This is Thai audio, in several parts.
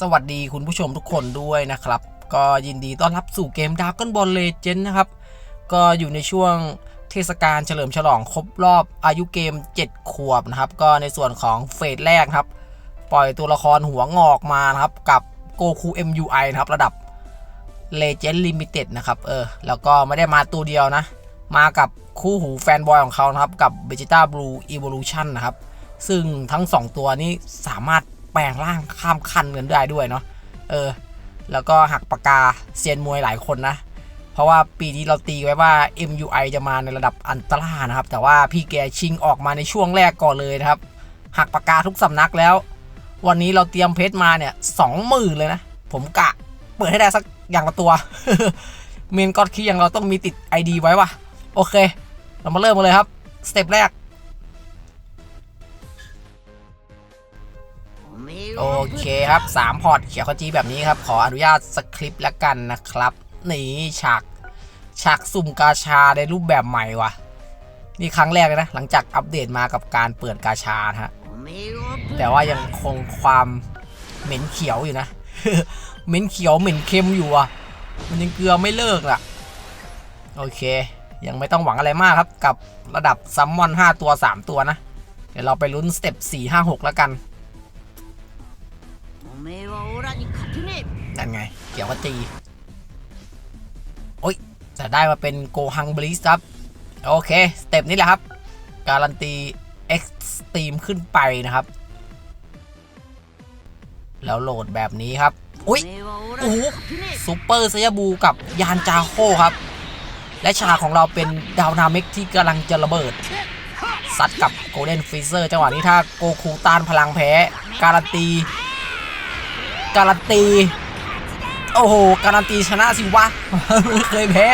สวัสดีคุณผู้ชมทุกคนด้วยนะครับ ก็ยินดีต้อนรับสู่เกม Dragon Ball Legend นะครับ ก็อยู่ในช่วงเทศกาลเฉลิมฉลองครบรอบอายุเกม 7 ขวบนะครับ ก็ในส่วนของเฟสแรกครับ ปล่อยตัวละครหัวงอกมานะครับ กับ Goku MUI นะครับ ระดับ Legend Limited นะครับ เออ แล้วก็ไม่ได้มาตัวเดียวนะ มากับคู่หูแฟนบอยของเขานะครับ กับ Vegeta Blue Evolution นะครับ ซึ่งทั้ง 2 ตัวนี้สามารถ แปลงร่างข้ามคันกันได้ด้วยเนาะเออ แล้วก็หักปากกาเซียนมวยหลายคนนะ เพราะว่าปีนี้เราตีไว้ว่า MUI จะมาในระดับอันตรานะครับ แต่ว่าพี่แกชิงออกมาในช่วงแรกก่อนเลยนะครับ หักปากกาทุกสำนักแล้ว วันนี้เราเตรียมเพชรมาเนี่ยสองหมื่นเลยนะ ผมกะเปิดให้ได้สักอย่างละตัวเมนกอดคีอย่างเราต้องมีติด ID ไว้ว่ะโอเค เรามาเริ่มกันเลยครับ สเต็ปแรก โอเคครับ3พอร์ตเขียวขจีแบบนี้ครับ ขออนุญาตสคริปต์แล้วกันนะครับ นี่ฉากฉากสุ่มกาชาในรูปแบบใหม่ว่ะ นี่ครั้งแรกเลยนะ หลังจากอัปเดตมากับการเปิดกาชานะฮะแต่ว่ายังคงความเหม็นเขียวอยู่นะ เหม็นเขียวเหม็นเค็มอยู่อะ มันยังเกลือไม่เลิกล่ะ โอเค ยังไม่ต้องหวังอะไรมากครับ กับระดับซัมมอน 5 ตัว 3 ตัวนะ เดี๋ยวเราไปลุ้นสเต็ป4 5 6 แล้วกัน นั่นไง เกี่ยวกับจีโอ้ย จะได้มาเป็นโกฮังบลิสครับ โอเค สเต็ปนี้แหละครับ การันตี เอ็กซ์ตรีมขึ้นไปนะครับ แล้วโหลดแบบนี้ครับ อุ้ยโอ้โหซูเปอร์ไซยาบูกับยานจาโคครับ และฉากของเราเป็นดาวนาเมกที่กำลังจะระเบิดซัดกับโกลเด้นฟิเซอร์จังหวะนี้ถ้าโกคูต้านพลังแพ้ การันตี การันตี โอ้โห การันตีชนะสิวะ ไม่เคยแพ้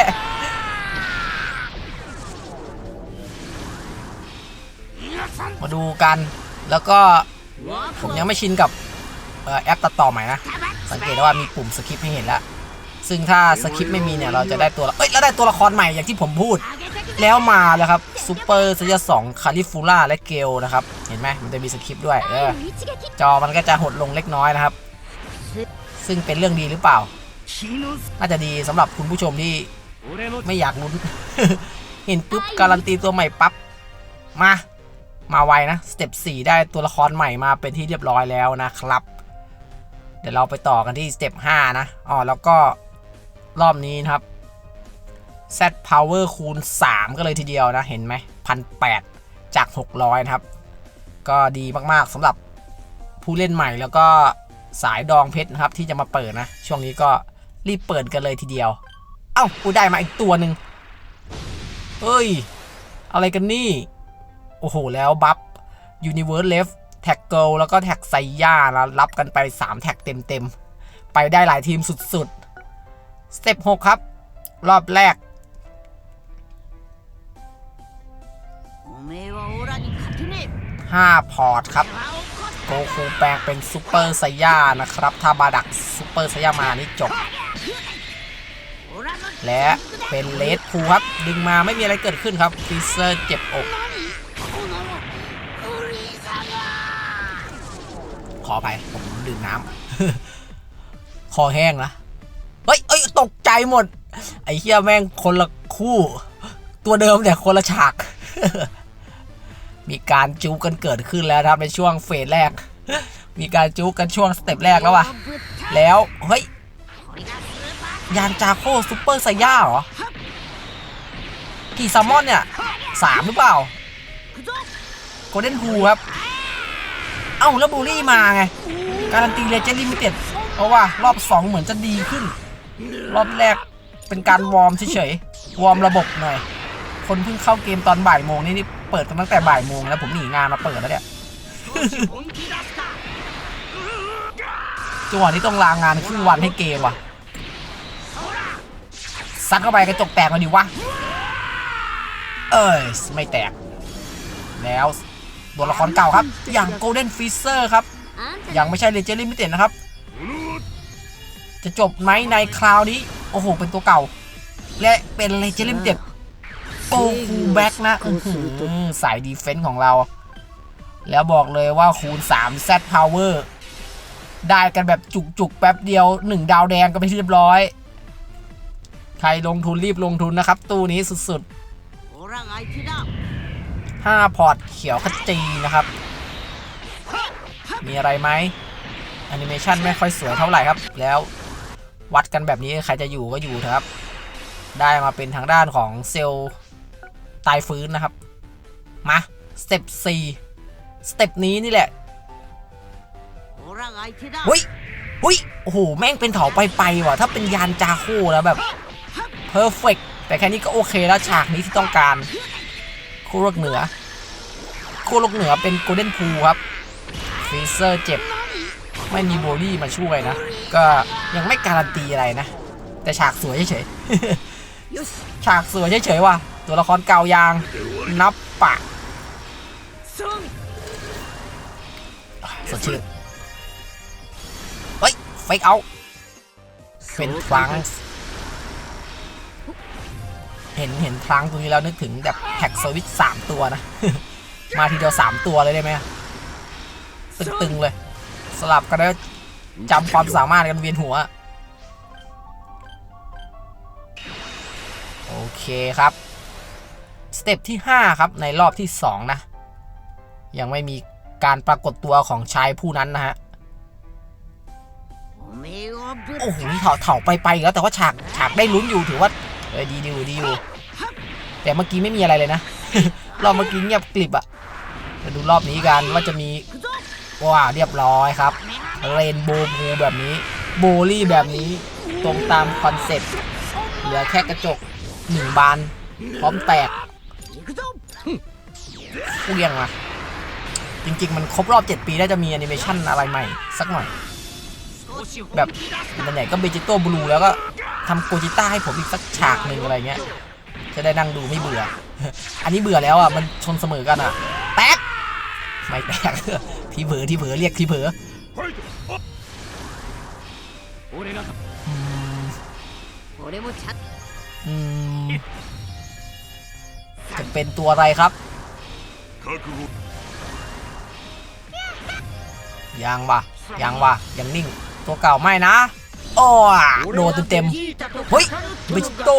มาดูกัน แล้วก็ผมยังไม่ชินกับแอปตัดต่อใหม่นะ สังเกตได้ว่ามีปุ่มสคริปต์ให้เห็นแล้ว ซึ่งถ้าสคริปต์ไม่มีเนี่ย เราจะได้ตัวเอ้ยแล้วได้ตัวละครใหม่อย่างที่ผมพูด แล้วมาแล้วครับซูเปอร์ซยสองคาลิฟูล่าและเกลนะครับ เห็นไหมมันจะมีสคริปต์ด้วย เออ จอมันก็จะหดลงเล็กน้อยนะครับ ซึ่งเป็นเรื่องดีหรือเปล่า น่าจะดีสำหรับคุณผู้ชมที่ไม่อยากลุ้น เห็นปุ๊บการันตีตัวใหม่ปั๊บ มา มาไวนะ สเต็ป 4 ได้ตัวละครใหม่มาเป็นที่เรียบร้อยแล้วนะครับ เดี๋ยวเราไปต่อกันที่สเต็ป 5 นะ อ๋อ แล้วก็รอบนี้นะครับ Z Power คูณ 3 ก็เลยทีเดียวนะ เห็นไหมพันแจาก 600 นะครับ ก็ดีมาก ๆสำหรับผู้เล่นใหม่แล้วก็ สายดองเพชรนะครับที่จะมาเปิดนะ ช่วงนี้ก็รีบเปิดกันเลยทีเดียว เอ้ากูได้มาอีกตัวหนึ่งเฮ้ย อะไรกันนี่ โอ้โห แล้วบัฟ Universe Left แท็กเกิลแล้วก็แท็กไซย่านะรับกันไป 3 แท็กเต็มๆ ไปได้หลายทีมสุดๆ สเต็ป6ครับ รอบแรก5พอร์ตครับ โกคูแปลงเป็นซูเปอร์ไซย่านะครับ ถ้าบาดักซูเปอร์ไซย่ามานี่จบ และเป็นเลดพูครับ ดึงมาไม่มีอะไรเกิดขึ้นครับฟิเซอร์เจ็บอก ขออภัยผมดื่มน้ำ คอแห้งนะ เฮ้ยเอ้ย ตกใจหมด ไอ้เฮียแม่งคนละคู่ ตัวเดิมแต่คนละฉาก มีการจูกันเกิดขึ้นแล้วครับในช่วงเฟสแรก มีการจูกันช่วงสเต็ปแรกแล้ววะแล้วเฮ้ยยานจาโคซูเปอร์ไซย่าเหรอกี่ซัมมอนเนี่ยสามหรือเปล่าโกลเด้นฮูครับ เอ้าแล้วบูลี่มาไง การันตีเลเจนด์ลิมิเต็ดเพราะว่ารอบ 2 เหมือนจะดีขึ้น รอบแรกเป็นการวอร์มเฉยๆวอร์มระบบหน่อย คนเพิ่งเข้าเกมตอนบ่ายโมงนี่นี่ เปิดกันตั้งแต่บ่ายโมงแล้วผมหนีงานมาเปิดแล้วเนี่ยจังหวะนี้ต้องลางงานครึ่งวันให้เกมว่ะซัดเข้าไปกระจกแตกมาดิวะ เอ้ยไม่แตก แล้วตัวละครเก่าครับ อย่าง Golden Freezer ครับ ยังไม่ใช่ Legend Limited นะครับ จะจบไหมในคราวนี้ โอ้โห เป็นตัวเก่า และเป็น Legend Limited โก้ฟูลแบ็กนะใสายดีเฟนส์ของเรา แล้วบอกเลยว่าคูณ3วเวอร์ได้กันแบบจุกจุกแป๊บเดียว 1 ดาวแดงก็ไปที่เรียบร้อย ใครลงทุนรีบลงทุนนะครับ ตู้นี้สุดๆ5พอร์ตเขียวขจีนะครับ มีอะไรไหมแอนิเมชันไม่ค่อยสวยเท่าไหร่ครับ แล้ววัดกันแบบนี้ใครจะอยู่ก็อยู่ครับ ได้มาเป็นทางด้านของเซล ตายฟื้นนะครับ มาสเต็ปสี่สเต็ปนี้นี่แหละเฮ้ยเฮ้ยโอ้โห แม่งเป็นเถาไปไปว่ะ ถ้าเป็นยานจาคู่แล้วแบบเพอร์เฟกแต่แค่นี้ก็โอเคแล้วฉากนี้ที่ต้องการ คู่ลกเหนือ คู่ลกเหนือเป็นโกลเด้นพูครับฟีเซอร์เจ็บ ไม่มีโบลี่มาช่วยนะ ก็ยังไม่การันตีอะไรนะ แต่ฉากสวยเฉยฉากสวยเฉยว่ะ ตัวละครเก่ายางนับปะสดชื่นเฮ้ยเฟกเอาเป็นทรังเห็นเห็นทรังตรงนี้แล้วนึกถึงแบบแท็กสวิตสามตัวนะ มาทีเดียวสามตัวเลยได้ไหมตึงๆเลย สลับกันแล้วจำความสามารถกันเวียนหัว โอเคครับ สเต็ปที่ 5 ครับในรอบที่ 2 นะ ยังไม่มีการปรากฏตัวของชายผู้นั้นนะฮะโอ้โหเถาเถาไปไปแล้วแต่ว่าฉากฉากได้ลุ้นอยู่ถือว่าเออดีดีอยู่ดีอยู่แต่เมื่อกี้ไม่มีอะไรเลยนะ รอบเมื่อกี้เงียบกลิบอะจะดูรอบนี้กันว่าจะมีว้าเรียบร้อยครับ เรนโบว์พูแบบนี้ โบลี่แบบนี้ตรงตามคอนเซ็ปต์เหลือแค่กระจกหนึ่งบาน พร้อมแตก เกลี้ยงวะจริง ๆ มันครบรอบ 7 ปีได้จะมีแอนิเมชันอะไรใหม่ สักหน่อย แบบไหนก็เบจิโต้บลูแล้วก็ทำโกจิต้าให้ผมอีกสักฉากหนึ่งอะไรเงี้ย จะได้นั่งดูไม่เบื่อ อันนี้เบื่อแล้วอะ มันชนเสมอกันอะแป๊กไม่แป๊กที่เผลอที่เผลอเรียกที่เผลออื จะเป็นตัวอะไรครับยังวะยังวะยังนิ่ง ตัวเก่าไม่นะโอ้อโดนเต็มๆเฮ้ยบจิโต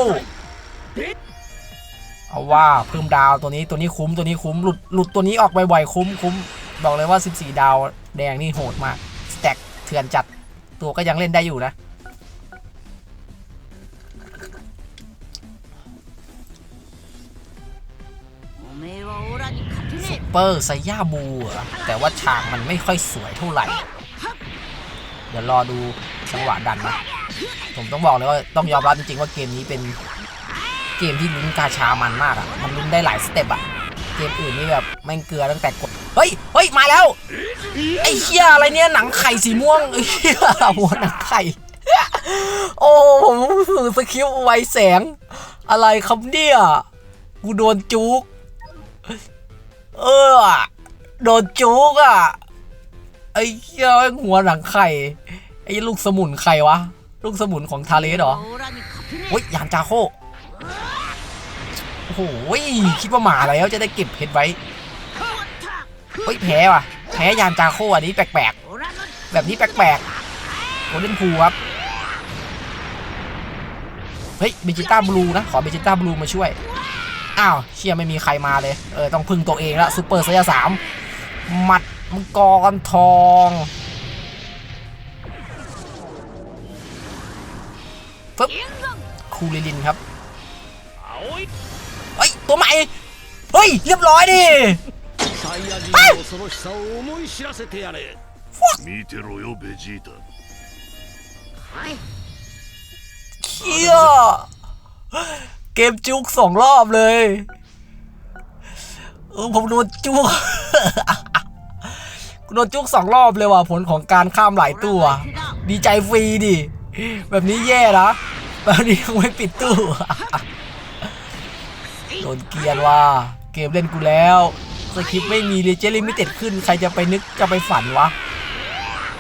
เอาว่าเพิ่มดาวตัวนี้ตัวนี้คุ้มตัวนี้คุ้มหลุดหลุดตัวนี้ออกบ่อยๆคุ้มคุ้มบอกเลยว่า 14 ดาวแดงนี่โหดมากสแต็กเถื่อนจัดตัวก็ยังเล่นได้อยู่นะ เปอร์ไซย่าบูแต่ว่าฉากมันไม่ค่อยสวยเท่าไหร่ เดี๋ยวรอดูจังหวะดันนะ ผมต้องบอกเลยว่าต้องยอมรับจริงๆว่าเกมนี้เป็นเกมที่ลุ้นกาชามันมากอะมันลุ้นได้หลายสเต็ปอะเกมอื่นนี่แบบแม่งเกลือตั้งแต่กด เฮ้ย เฮ้ย มาแล้ว ไอ้เหี้ยอะไรเนี่ยหนังไข่สีม่วงไอ้เหี้ยหัวหนังไข่ โอ้ผมสื่อสคริปต์ไวแสง อะไรครับเนี่ย กูโดนจุก เออ โดนจุกอะ ไอ้เจ้าหัวหลังไข่ ไอ้ลูกสมุนไข่วะ ลูกสมุนของทาเลสเหรอโอ้ยยานจาโคโอ้โหคิดว่าหมาแล้วจะได้เก็บเพชรไว้เฮ้ยแพ้ว่ะ แพ้ยานจาโคอันนี้แปลกๆ แบบนี้แปลกๆโอเดนพูครับ เฮ้ยเบจิต้าบลูนะ ขอเบจิต้าบลูมาช่วยอ้าว เชี่ยไม่มีใครมาเลย เออ ต้องพึ่งตัวเองละซูเปอร์ไซยาสามหมัดมังกรทองฟึบคูลิลินครับ เฮ้ย ตัวใหม่ เฮ้ย เรียบร้อยดิ サイヤ人の恐ろしさを思い知らせてやれ見てろよベジータはい เชี่ย เกมจุกสองรอบเลย เออผมโดนจุกโดนจุกสองรอบเลยว่ะผลของการข้ามหลายตู้อะดีใจฟรีดิ แบบนี้แย่นะแบบนี้ยังไม่ปิดตู้โดนเกียนว่าเกมเล่นกูแล้วสคริปไม่มีเลเจลิมิเต็ดขึ้น ใครจะไปนึกจะไปฝันวะ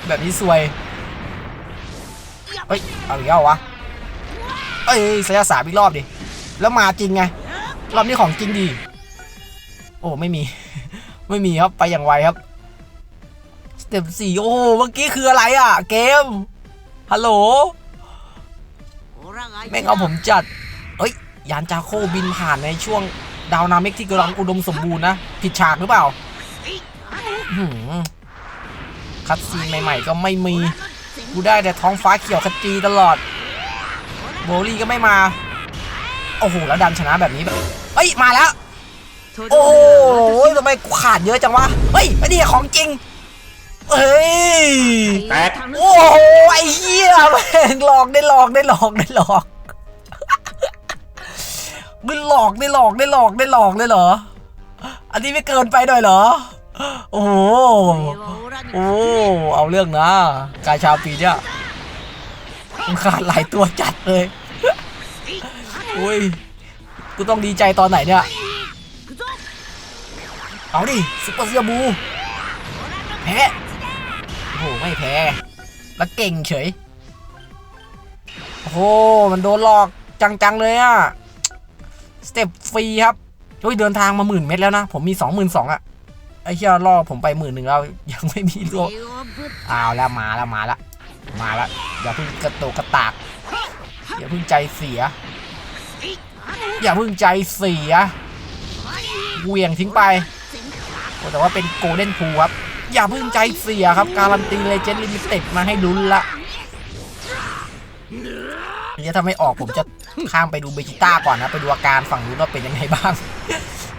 แบบนี้ซวยเฮ้ยเอาอีกแล้ววะเอ้ยสยาสามอีกรอบดิ แล้วมาจริงไงรอบนี้ของจริงดี โอ้ไม่มี ไม่มีครับไปอย่างไวครับสเต็ปสี่โอ้เมื่อกี้คืออะไรอะ เกมฮัลโหลแม่งเอาผมจัดเอ้ยยานจาโคบินผ่านในช่วงดาวนามิกที่กำลังอุดมสมบูรณ์นะ ผิดฉากหรือเปล่าคัดซีนใหม่ๆ ก็ไม่มี กูได้แต่ท้องฟ้าเขียวขจีตลอด โบลี่ก็ไม่มา โอ้โหแล้วดันชนะแบบนี้แบบเอ้ยมาแล้ว โอ้โหทำไมกูขาดเยอะจังวะเฮ้ยไอ้นี่ของจริงเฮ้ยแตกโอ้โหไอ้เหี้ยแม่งหลอกได้หลอกได้หลอกได้หลอกมึงหลอกได้หลอกได้หลอกได้หลอกเลยเหรอ อันนี้ไม่เกินไปหน่อยเหรอ โอ้โหโอ้เอาเรื่องนะกายชาวปีเนี่ยมันขาดหลายตัวจัดเลย อุ้ย กูต้องดีใจตอนไหนเนี่ย เอาดิซุปเปอร์เซียบู แพ้ โอ้โห ไม่แพ้ แล้วเก่งเฉย โอ้โห มันโดนหลอกจัง ๆ เลยอะสเต็ปฟรีครับโอ้ยเดินทางมาหมื่นเม็ดแล้วนะ ผมมีสองหมื่นสองอะไอ้เชี่ยล่อผมไปหมื่นหนึ่งแล้ว ยังไม่มีตัวเอาแล้วมาแล้วมาแล้วมาแล้วอย่าเพิ่งกระโตกกระตากอย่าเพิ่งใจเสีย อย่าพิ่งใจเสียเหวี่ยงทิ้งไปแต่ว่าเป็นโกลเด้นพูครับ อย่าพิ่งใจเสียครับ การันตีเลเจนด์ลิมิเต็ดมาให้ลุ้นละเดี๋ยวถ้าไม่ออกผมจะข้ามไปดูเบจิต้าก่อนนะ ไปดูอาการฝั่งนู้นว่าเป็นยังไงบ้าง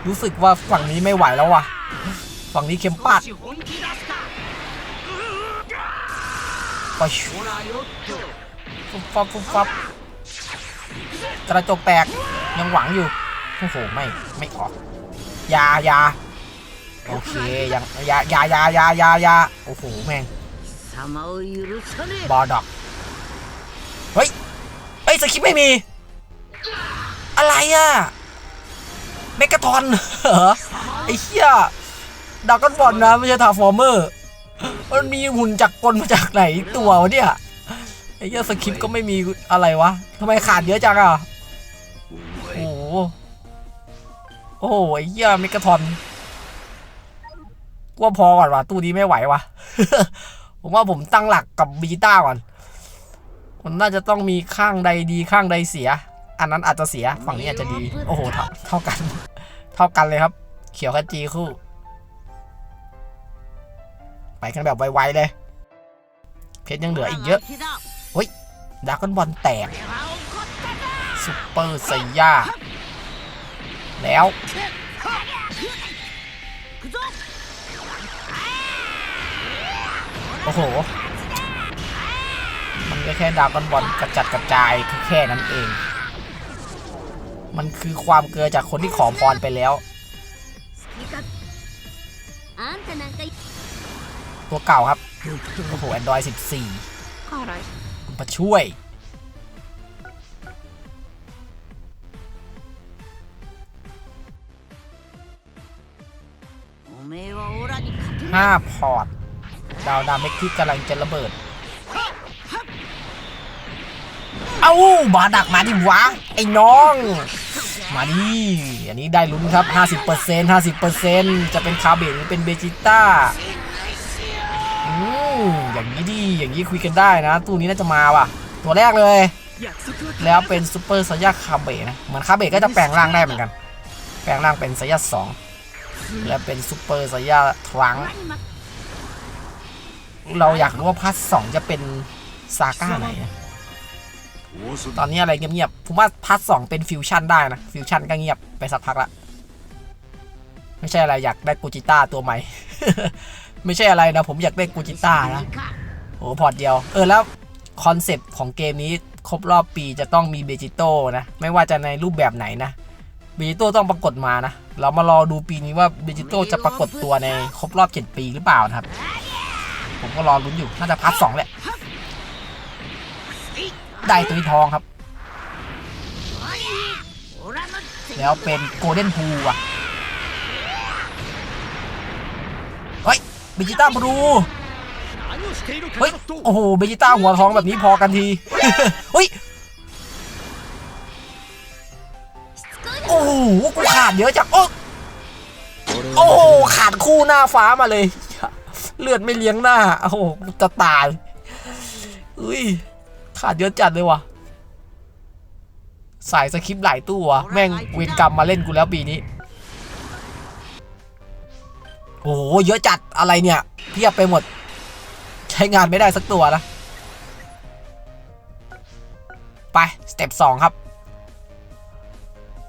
รู้สึกว่าฝั่งนี้ไม่ไหวแล้วว่ะ ฝั่งนี้เข็มปัดปชฟุบฟับฟุบฟับกระจกแตก ยังหวังอยู่โอ้โหไม่ไม่ออกยายาโอเคยังยายายายายายาโอ้โหแม่งบอดอกเฮ้ยเฮ้ยสคิปไม่มี อะไรอะเมกะทอนเหรอไอ้เหี้ยดากอนบอลนะไม่ใช่ทาฟอร์เมอร์มันมีหุ่นจากกลมาจากไหนตัวเนี่ยไอ้เหี้ยสคิปก็ไม่มีอะไรวะทำไมขาดเยอะจังอะ โอ้โหไอ้เหี้ยเมกาทอนกว่าพอก่อนว่ะตู้นี้ไม่ไหวว่ะ ผมว่าผมตั้งหลักกับบีต้าก่อน มันน่าจะต้องมีข้างใดดีข้างใดเสีย อันนั้นอาจจะเสียฝั่งนี้อาจจะดี โอ้โหเท่าเท่ากัน เท่ากันเลยครับ เขียวขจีคู่ ไปกันแบบไวๆเลย เพชรยังเหลืออีกเยอะเฮ้ยดากอนบอลแตกซุปเปอร์ไซย่า แล้ว โอ้โห มันก็แค่ดาวกันบอลกระจัดกระจายแค่นั้นเอง มันคือความเกลือจากคนที่ขอพรไปแล้วตัวเก่าครับ โอ้โหแอนดรอยสิบสี่ประช่วย ない5พอร์ต ดาวดาเมกที่กำลังจะระเบิด เอ้ามาดักมาดิวะ ไอ้น้อง มาดิ อันนี้ได้ลุ้นครับ 50% 50%จะเป็นคาเบะหรือเป็นเบจิต้าอืมอย่างนี้ดี อย่างนี้คุยกันได้นะ ตู้นี้น่าจะมาว่ะ ตัวแรกเลย แล้วเป็นซูเปอร์ไซยาคาเบะนะ เหมือนคาเบะก็จะแปลงร่างได้เหมือนกัน แปลงร่างเป็นไซยาสอง และเป็นซูเปอร์ไซยาทรังก์เราอยากรู้ว่าพาร์ทสองจะเป็นซาก้าไหนนะ大須ตอนนี้อะไรเงียบๆ ผมว่าพาร์ทสองเป็นฟิวชั่นได้นะ ฟิวชั่นก็เงียบไปสักพักละ ไม่ใช่อะไรอยากได้กูจิต้าตัวใหม่ ไม่ใช่อะไรนะ ผมอยากได้กูจิต้านะโอ้พอร์ตเดียว เออแล้วคอนเซปต์ของเกมนี้ครบรอบปีจะต้องมีเบจิโต้นะ ไม่ว่าจะในรูปแบบไหนนะเบจิโต้ต้องปรากฏมานะ เรามารอดูปีนี้ว่าดิจิตอลจะปรากฏตัวในครบรอบ 7 ปีหรือเปล่านะครับ ผมก็รอรุ้นอยู่ น่าจะพัร์ทสองแหละ ได้ตัวทองครับ แล้วเป็นโกลเด้นพูอะ เฮ้ยเบจิต้าบลูเฮ้ย โอ้โหเบจิต้าหัวทองแบบนี้พอกันที เฮ้ย กูขาดเยอะจังโอ้โอ้โหขาดคู่หน้าฟ้ามาเลย เลือดไม่เลี้ยงหน้า โอ้โหกูจะตายอุ้ยขาดเยอะจัดเลยว่ะ สายสคริปต์หลายตู้วะแม่งเวรกรรมมาเล่นกูแล้วปีนี้ โอ้โหเยอะจัดอะไรเนี่ยเพียบไปหมด ใช้งานไม่ได้สักตัวนะ ไป สเต็ปสองครับ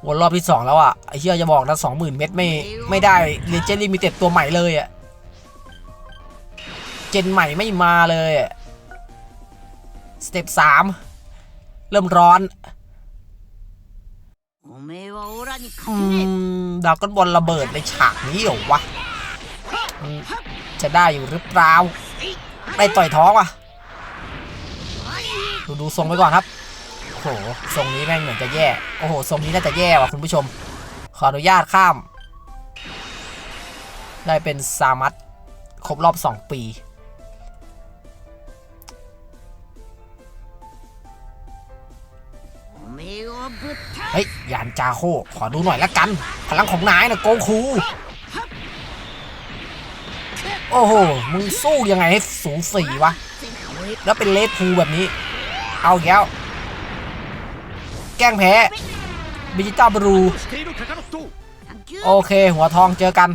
วนรอบที่สองแล้วอะไอ้เชี่ยจะบอกนะสองหมื่นเม็ดไม่ไม่ได้เลเจนด์ลิมิเต็ดตัวใหม่เลยอะเจนใหม่ไม่มาเลยสเต็ปสามเริ่มร้อนดาวก้อนบอลระเบิดในฉากนี้เหรอวะ จะได้อยู่หรือเปล่าได้ต่อยท้องวะดูดูทรงไปก่อนครับ โหทรงนี้แม่งเหมือนจะแย่ โอ้โหทรงนี้น่าจะแย่ว่ะคุณผู้ชม ขออนุญาตข้าม ได้เป็นซามัตครบรอบ 2 ปี เฮ้ย ยานจาโค ขอดูหน่อยละกัน พลังของนายนะโกคู โอ้โห มึงสู้ยังไงให้สูงสี่วะ แล้วเป็นเลสพูแบบนี้ เอาแล้ว แกล้งแพ้บิจิต้าบรูโอเค หัวทองเจอกัน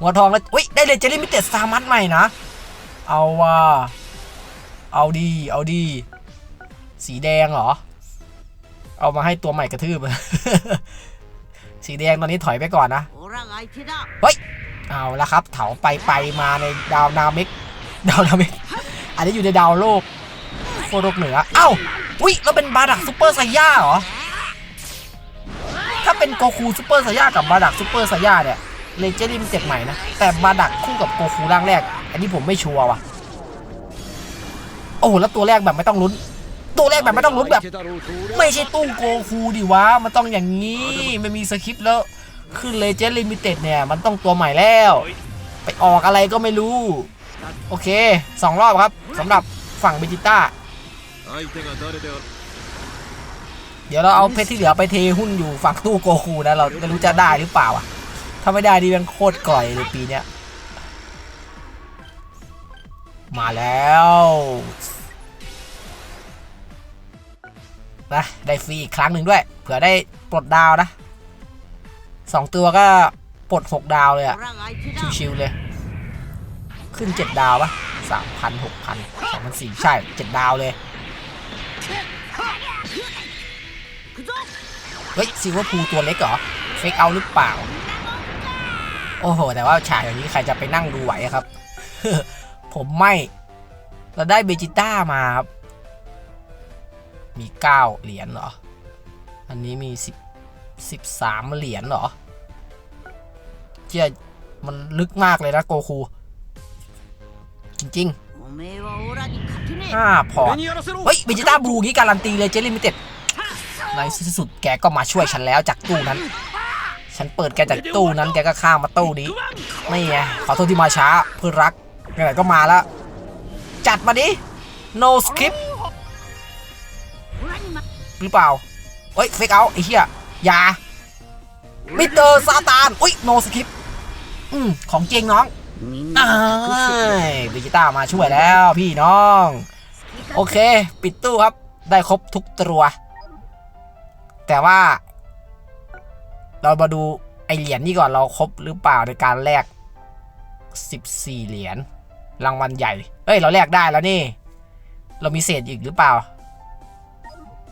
หัวทองแล้วอุ้ยได้เลยเจลิมิเต็ดซามัสใหม่นะ เอาว่า เอาดี เอาดี สีแดงเหรอ เอามาให้ตัวใหม่กระทืบ สีแดงตอนนี้ถอยไปก่อนนะ เฮ้ย เอาละครับ เถาไปไปมาในดาวนาเมกดาวนาเมกอันนี้อยู่ในดาวโลก โคโดเหนือ เอ้าอุ้ยแล้วเป็นบาดักซูเปอร์ไซย่าเหรอ ถ้าเป็นโกคูซูเปอร์ไซย่ากับบาดักซูเปอร์ไซย่าเนี่ยเลเจนด์มันเจ็บใหม่นะ แต่บาดักคู่กับโกคูร่างแรก อันนี้ผมไม่ชัวร์ว่ะ โอ้แล้วตัวแรกแบบไม่ต้องลุ้น ตัวแรกแบบไม่ต้องลุ้นแบบ ไม่ใช่ตู้โกคูดิวะ มันต้องอย่างนี้ ไม่มีสคริปต์แล้วคือเลเจนดี้มิเต็ดเนี่ย มันต้องตัวใหม่แล้ว ไปออกอะไรก็ไม่รู้ โอเคสองรอบครับสำหรับฝั่งเบจิต้า เดี๋ยวเราเอาเพชรที่เหลือไปเทหุ้นอยู่ฝักตู้โกคูนะเราไม่รู้จะได้หรือเปล่าอะ ถ้าไม่ได้ดีเป็นโคตรก่อยเลยปีเนี้ย มาแล้วนะได้ฟรีอีกครั้งหนึ่งด้วย เผื่อได้ปลดดาวนะสองตัวก็ปลดหกดาวเลยอะชิวๆเลย ขึ้นเจ็ดดาวปะสามพันหกพันสองพันสี่ใช่เจ็ดดาวเลย เฮ้ยซิวเวอร์พูตัวเล็กเหรอเฟกเอาหรือเปล่า โอ้โห แต่ว่าฉากอย่างนี้ใครจะไปนั่งดูไหวครับ ผมไม่ เราได้เบจิต้ามาครับ มี 9 เหรียญเหรอ อันนี้มี 10 13 เหรียญเหรอเจ้ามันลึกมากเลยนะโกคู จริง ๆ ห้าพอเฮ้ยเบจิต้าบลูงี้การันตีเลยเจลิมิเต็ดในที่สุดแกก็มาช่วยฉันแล้วจากตู้นั้น ฉันเปิดแกจากตู้นั้นแกก็ข้ามมาตู้นี้นี่ไงขอโทษที่มาช้าเพื่อรักไหนก็มาแล้ว จัดมาดิ no script หรือเปล่าเฮ้ยเฟกเอาไอ้เหี้ยยามิเตอร์ซาตานอุ้ยโนสคริปอืมของเจงน้อง ดิจิต้ามาช่วยแล้วพี่น้อง โอเค ปิดตู้ครับ ได้ครบทุกตัว แต่ว่า เรามาดูไอเหรียญนี่ก่อนเราครบหรือเปล่าในการแลก14 เหรียญรางวัลใหญ่ เอ้ย เราแลกได้แล้วนี่ เรามีเศษอีกหรือเปล่า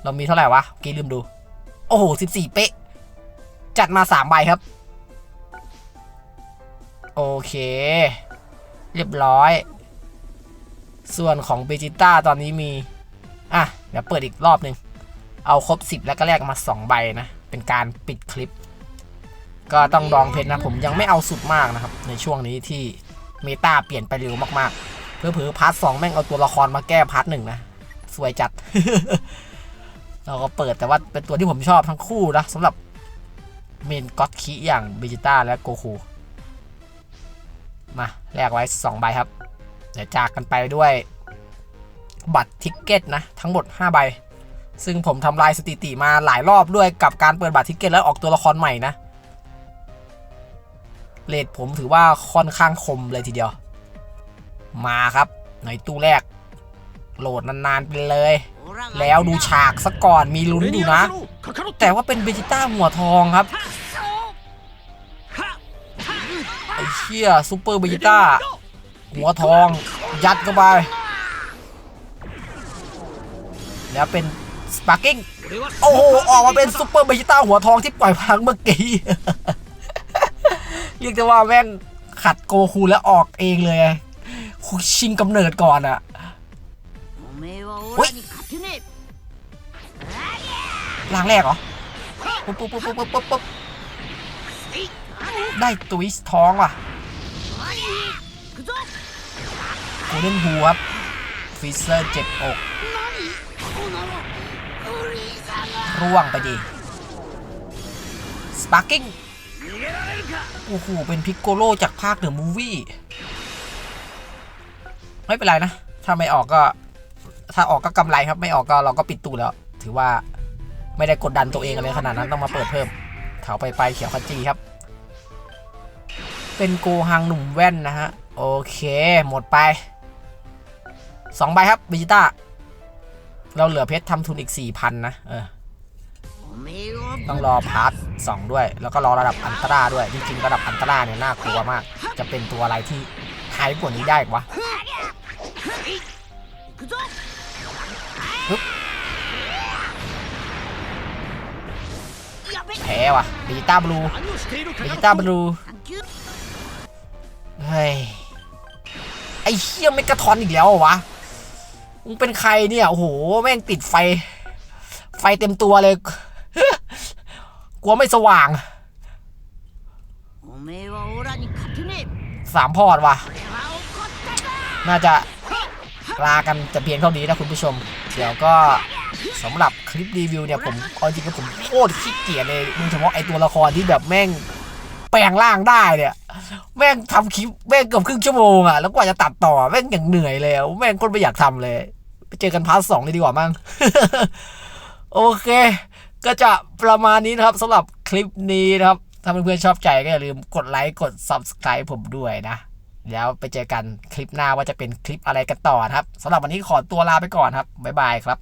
เรามีเท่าไหร่วะกี้ลืมดู โอ้โห 14 เป๊ะ จัดมา 3 ใบครับ โอเค เรียบร้อย ส่วนของเบจิต้าตอนนี้มี อะ เดี๋ยวเปิดอีกรอบหนึ่ง เอาครบ 10 แล้วก็แลกมา 2 ใบนะ เป็นการปิดคลิป ก็ต้องดองเพชรนะ ผมยังไม่เอาสุดมากนะครับ ในช่วงนี้ที่เมตาเปลี่ยนไปเร็วมากๆ เพื่อเผื่อๆพาร์ทสองแม่งเอาตัวละครมาแก้พาร์ทหนึ่งนะ สวยจัด เราก็เปิดแต่ว่าเป็นตัวที่ผมชอบทั้งคู่นะสำหรับเมนก็อตคิอย่างเบจิต้าและโกคู มาแลกไว้ 2 ใบครับ เดี๋ยวจากกันไปด้วย บัตรทิกเก็ตนะ ทั้งหมด 5 ใบ ซึ่งผมทำลายสถิติมาหลายรอบด้วยกับการเปิดบัตรทิกเก็ตแล้วออกตัวละครใหม่นะเลดผมถือว่าค่อนข้างคมเลยทีเดียว มาครับในตู้แรก โหลดนานๆไปเลย แล้วดูฉากซะก่อนมีลุ้นอยู่นะ แต่ว่าเป็นเบจิต้าหัวทองครับ เชี่ยซูเปอร์บิต้าหัวทอง ยัดเข้าไป แล้วเป็นสปาร์กิ้งโอ้โห ออกมาเป็นซูเปอร์บิต้าหัวทองที่ปล่อยพังเมื่อกี้เรียกได้ว่าแม่งขัดโกคูแล้วออกเองเลยชิงกำเนิดก่อนอะล่างแรกเหรอปุ๊บปุ๊บปุ๊บปุ๊บปุ๊บ ได้ตุยท้องว่ะโกลเล่นฮูครับฟิเซอร์เจ็บอกร่วงไปดิสปาร์กิ้งโอ้โห เป็นพิกโกโลจากภาคเดอะมูวี่ไม่เป็นไรนะ ถ้าไม่ออกก็ ถ้าออกก็กำไรครับ ไม่ออกก็เราก็ปิดตู้แล้ว ถือว่าไม่ได้กดดันตัวเองอะไรขนาดนั้นต้องมาเปิดเพิ่ม เขาไปไปเขียวขจีครับ เป็นโกหังหนุ่มแว่นนะฮะ โอเค หมดไปสองใบครับวิจิต้า เราเหลือเพชรทำทุนอีกสี่พันนะ เออ ต้องรอพาร์ทสองด้วย แล้วก็รอระดับอันตราด้วย จริงๆ ระดับอันตราเนี่ยน่ากลัวมาก จะเป็นตัวอะไรที่หายกว่านี้ได้วะปึ๊แพ้ว่ะดิจิต้าบลูดิจิต้าบลู ฮ้ยไอ้เชี่ยไม่กระทอนอีกแล้ววะ มึงเป็นใครเนี่ย โอ้โห แม่งติดไฟ ไฟเต็มตัวเลย กลัวไม่สว่าง สามพอดว่ะ น่าจะลากันจะเพียงเท่านี้นะคุณผู้ชม เดี๋ยวก็สำหรับคลิปรีวิวเนี่ยผมเอาจริงก็ผมโคตรขี้เกียจเลยโดยเฉพาะไอตัวละครที่แบบแม่งแปลงร่างได้เนี่ย แม่งทำคลิปแม่งเกือบครึ่งชั่วโมงอะแล้วกว่าจะตัดต่อแม่งอย่างเหนื่อยเลยอะแม่งคนไม่อยากทำเลย ไปเจอกันพาร์ทสองเลยดีกว่ามั้งโอเค ก็จะประมาณนี้นะครับสำหรับคลิปนี้นะครับ ถ้าเพื่อนๆชอบใจก็อย่าลืมกดไลค์กด Subscribe ผมด้วยนะแล้วไปเจอกันคลิปหน้าว่าจะเป็นคลิปอะไรกันต่อครับสำหรับวันนี้ขอตัวลาไปก่อนครับบ๊ายบายครับ